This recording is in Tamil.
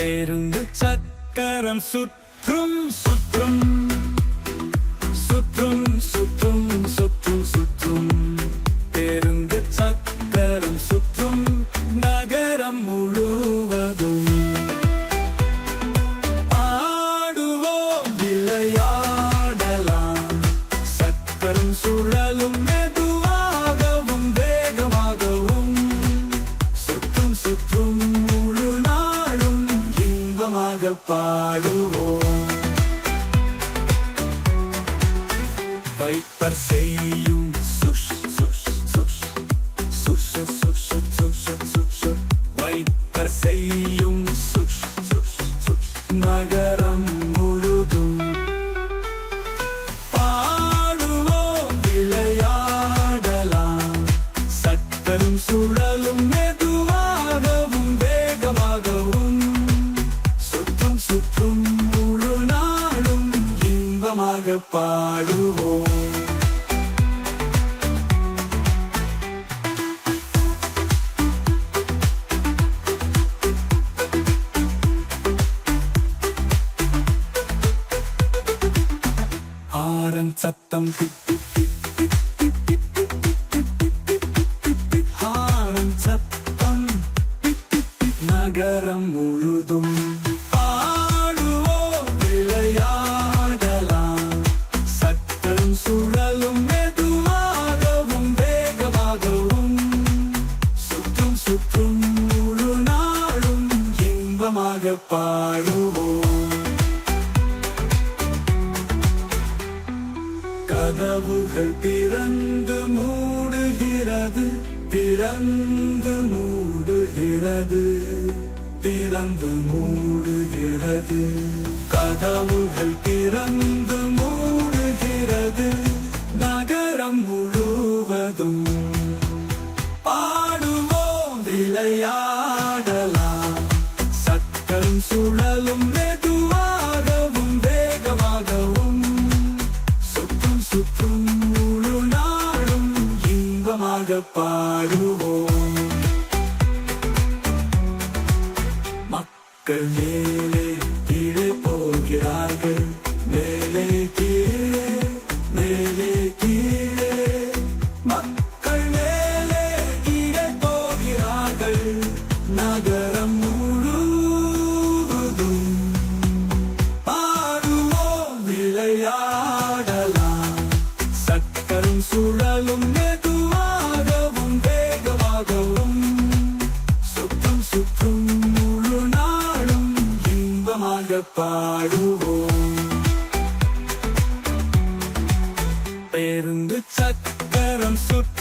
பேருந்து சக்கரம் சுற்றும் சுற்றும் வைப்பர் செய்யும் சுஷ் சுஷ் சுஷ் சுஷ் சுஷ் சுஷ் சுஷ் வைப்பர் செய்யும் சுஷ் சுஷ் சுஷ் நகரம் முழுதும் பாடுவோம் விளையாடலாம் சத்தரும் சுழலும் மெதுவாகவும் வேகமாகவும் சுற்றும் சுற்றும் முழு நாளும் இன்பமாக பாடுவோம் மாறன் பிப் ஹாரன் சத்தம். நகரம் முழுதும் ஆடுவோம் விளையாடலாம். சத்தம் சுழலும் மெதுவாகவும் வேகமாகவும். சுற்றும் சுற்றும் முழு நாளும் இன்பமாக பாடுவோம். கதவுகள் திறந்து மூடுகிறது திறந்து மூடுகிறது திறந்து மூடுகிறது. கதவுகள் திறந்து மூடுகிறது நகரம் முழுவதும் பாடுவோம் விளையாடலாம். சக்கரம் சுழலும் இன்பமாக பாடுவோம். மக்கள் மேலே நாமாக பாடுவோம். பேருந்து சக்கரம் சுற்ற